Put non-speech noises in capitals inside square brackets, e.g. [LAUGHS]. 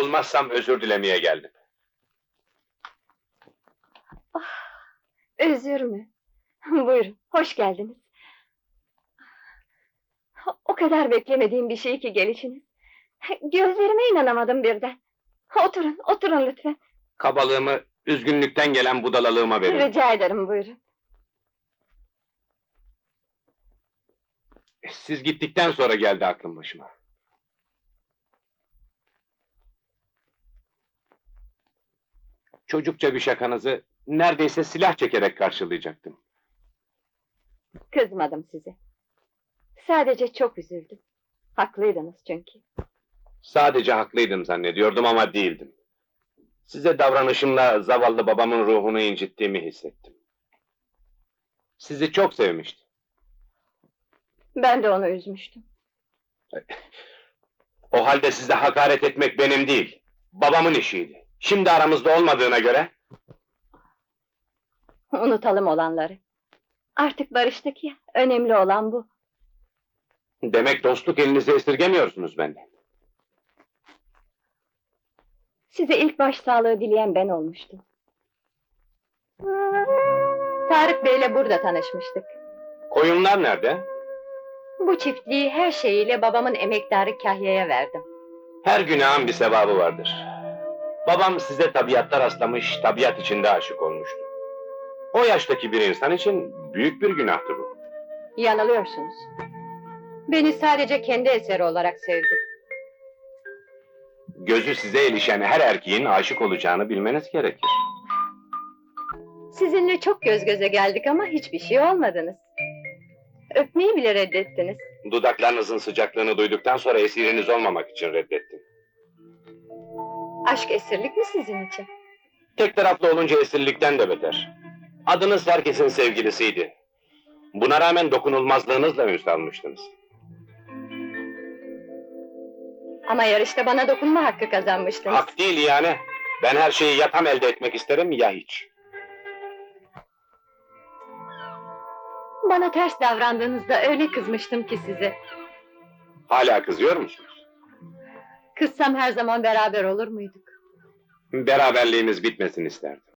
boğulmazsam özür dilemeye geldim. Özür mü? [LAUGHS] Buyurun, hoş geldiniz. O kadar beklemediğim bir şey ki gelişiniz. Gözlerime inanamadım birden. Oturun, oturun lütfen. Kabalığımı, üzgünlükten gelen budalalığıma verin. Rica ederim, buyurun. Siz gittikten sonra geldi aklım başıma. Çocukça bir şakanızı neredeyse silah çekerek karşılayacaktım. Kızmadım size. Sadece çok üzüldüm. Haklıydınız çünkü. Sadece haklıydım zannediyordum ama değildim. Size davranışımla zavallı babamın ruhunu incittiğimi hissettim. Sizi çok sevmiştim. Ben de onu üzmüştüm. O halde size hakaret etmek benim değil, babamın işiydi. Şimdi aramızda olmadığına göre Unutalım olanları. Artık barıştık ya, önemli olan bu. demek dostluk elinize esirgemiyorsunuz benden. Size ilk baş sağlığı dileyen ben olmuştum. Tarık Bey'le burada tanışmıştık. Koyunlar nerede? Bu çiftliği her şeyiyle babamın emektarı Kahya'ya verdim. Her günahın bir sevabı vardır. Babam size tabiatta rastlamış, tabiat içinde aşık olmuştu. O yaştaki bir insan için büyük bir günahtır bu. Yanılıyorsunuz. Beni sadece kendi eseri olarak sevdi. Gözü size ilişen her erkeğin aşık olacağını bilmeniz gerekir. Sizinle çok göz göze geldik ama hiçbir şey olmadınız. Öpmeyi bile reddettiniz. Dudaklarınızın sıcaklığını duyduktan sonra esiriniz olmamak için reddettim. Aşk esirlik mi sizin için? Tek taraflı olunca esirlikten de beter. Adınız herkesin sevgilisiydi. Buna rağmen dokunulmazlığınızla ün salmıştınız. Ama yarışta bana dokunma hakkı kazanmıştınız. Hak değil yani. Ben her şeyi ya tam elde etmek isterim ya hiç. Bana ters davrandığınızda öyle kızmıştım ki size. Hala kızıyor musunuz? Kızsam her zaman beraber olur muyduk? Beraberliğimiz bitmesin isterdim.